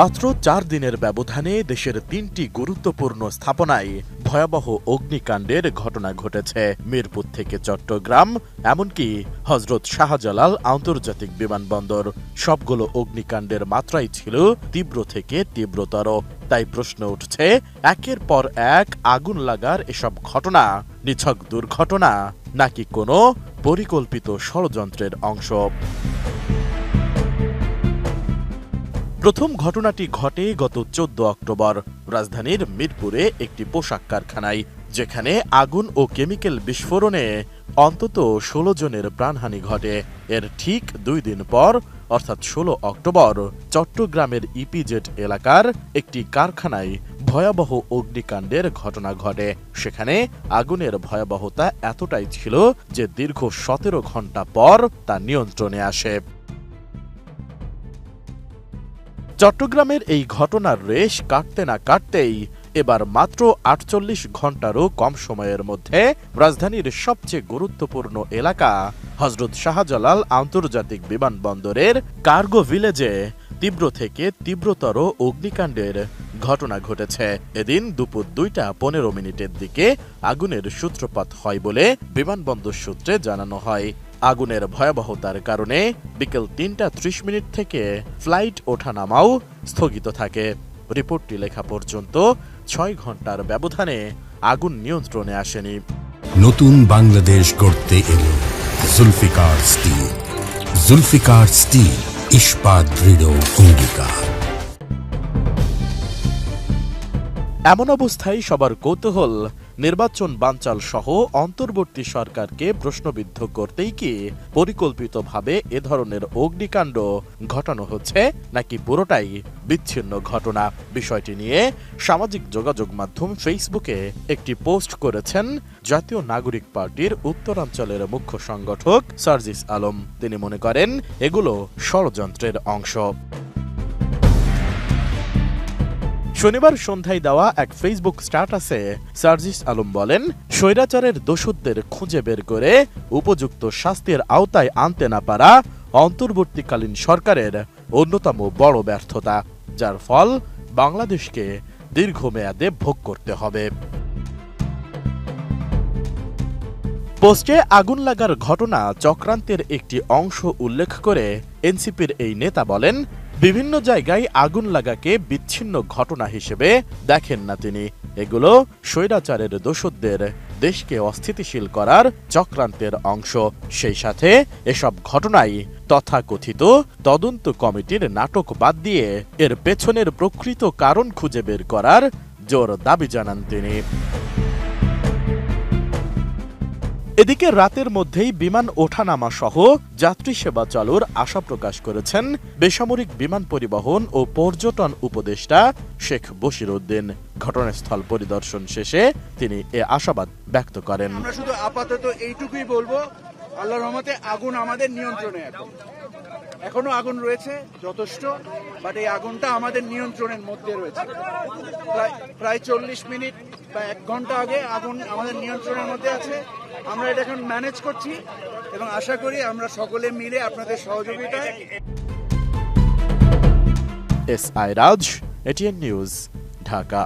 মাত্র চার দিনের ব্যবধানে দেশের তিনটি গুরুত্বপূর্ণ স্থাপনায় ভয়াবহ অগ্নিকাণ্ডের ঘটনা ঘটেছে। মিরপুর থেকে চট্টগ্রাম, এমনকি হজরত শাহজালাল আন্তর্জাতিক বিমানবন্দর। সবগুলো অগ্নিকাণ্ডের মাত্রাই ছিল তীব্র থেকে তীব্রতর। তাই প্রশ্ন উঠছে, একের পর এক আগুন লাগার এসব ঘটনা নিছক দুর্ঘটনা নাকি কোনো পরিকল্পিত ষড়যন্ত্রের অংশ? প্রথম ঘটনাটি ঘটে গত চোদ্দ অক্টোবর, রাজধানীর মিরপুরে একটি পোশাক কারখানায়, যেখানে আগুন ও কেমিক্যাল বিস্ফোরণে অন্তত ষোলো জনের প্রাণহানি ঘটে। এর ঠিক দুই দিন পর, অর্থাৎ ষোলো অক্টোবর, চট্টগ্রামের ইপিজেড এলাকার একটি কারখানায় ভয়াবহ অগ্নিকাণ্ডের ঘটনা ঘটে। সেখানে আগুনের ভয়াবহতা এতটাই ছিল যে দীর্ঘ সতেরো ঘণ্টা পর তা নিয়ন্ত্রণে আসে। চট্টগ্রামের এই ঘটনার রেশ কাটতে না কাটতেই এবার মাত্র আটচল্লিশ ঘন্টারও কম সময়ের মধ্যে রাজধানীর সবচেয়ে গুরুত্বপূর্ণ এলাকা হজরত শাহজালাল আন্তর্জাতিক বিমানবন্দরের কার্গো ভিলেজে তীব্র থেকে তীব্রতর অগ্নিকাণ্ডের ঘটনা ঘটেছে। এদিন দুপুর দুইটা পনেরো মিনিটের দিকে আগুনের সূত্রপাত হয় বলে বিমানবন্দর সূত্রে জানানো হয়। আগুনের ভয়াবহতার কারণে বিকেল তিনটা ত্রিশ মিনিট থেকে ফ্লাইট ওঠানামাও স্থগিত থাকে। রিপোর্টটি লেখা পর্যন্ত ছয় ঘণ্টার ব্যবধানে আগুন নিয়ন্ত্রণে আসেনি। নতুন বাংলাদেশ গড়তে এলো জুলফিকার স্টিল। জুলফিকার স্টিল ইস্পাত দৃঢ় অঙ্গীকার। এমন অবস্থায় সবার কৌতূহল নির্বাচন বানচাল সহ অন্তর্বর্তী সরকারকে প্রশ্নবিদ্ধ করতেই কি পরিকল্পিতভাবে এ ধরনের অগ্নিকাণ্ড ঘটানো হচ্ছে, নাকি পুরোটাই বিচ্ছিন্ন ঘটনা? বিষয়টি নিয়ে সামাজিক যোগাযোগ মাধ্যম ফেসবুকে একটি পোস্ট করেছেন জাতীয় নাগরিক পার্টির উত্তরাঞ্চলের মুখ্য সংগঠক সার্জিস আলম। তিনি মনে করেন, এগুলো ষড়যন্ত্রের অংশ। শনিবার সন্ধ্যায় দেওয়া এক ফেসবুক স্ট্যাটাসে সার্জিস আলম বলেন, স্বৈরাচারের দোষদের খুঁজে বের করে উপযুক্ত শাস্তির আওতায় আনতে না পারা অন্তর্বর্তীকালীন সরকারের অন্যতম বড় ব্যর্থতা, যার ফল বাংলাদেশকে দীর্ঘমেয়াদে ভোগ করতে হবে। পোস্টে আগুন লাগার ঘটনা চক্রান্তের একটি অংশ উল্লেখ করে এনসিপির এই নেতা বলেন বিভিন্ন জায়গায় আগুন লাগাকে বিচ্ছিন্ন ঘটনা হিসেবে দেখেন না তিনি। এগুলো স্বৈরাচারের দোষদের দেশকে অস্থিতিশীল করার চক্রান্তের অংশ। সেই সাথে এসব ঘটনাই তথাকথিত তদন্ত কমিটির নাটক বাদ দিয়ে এর পেছনের প্রকৃত কারণ খুঁজে বের করার জোর দাবি জানান তিনি। এদিকে রাতের মধ্যেই বিমান ওঠানামা সহ যাত্রী সেবা চালুর আশা প্রকাশ করেছেন বেসামরিক বিমান পরিবহন ও পর্যটন উপদেষ্টা শেখ বশির উদ্দিন। ঘটনাস্থল পরিদর্শন শেষে তিনি এ আশাবাদ ব্যক্ত করেন। আমরা শুধু আপাতত এইটুকুই বলব, আল্লাহর রহমতে আগুন আমাদের নিয়ন্ত্রণে এখন। এখনও আগুন রয়েছে, যথেষ্ট বাট এই আগুনটা আমাদের নিয়ন্ত্রণের মধ্যে রয়েছে। প্রায় প্রায় চল্লিশ মিনিট বা এক ঘণ্টা আগে আগুন আমাদের নিয়ন্ত্রণের মধ্যে আছে। আমরা এটা এখন ম্যানেজ করছি এবং আশা করি আমরা সকলে মিলে আপনাদের সহযোগিতায় S I Raj, ATN news, Dhaka.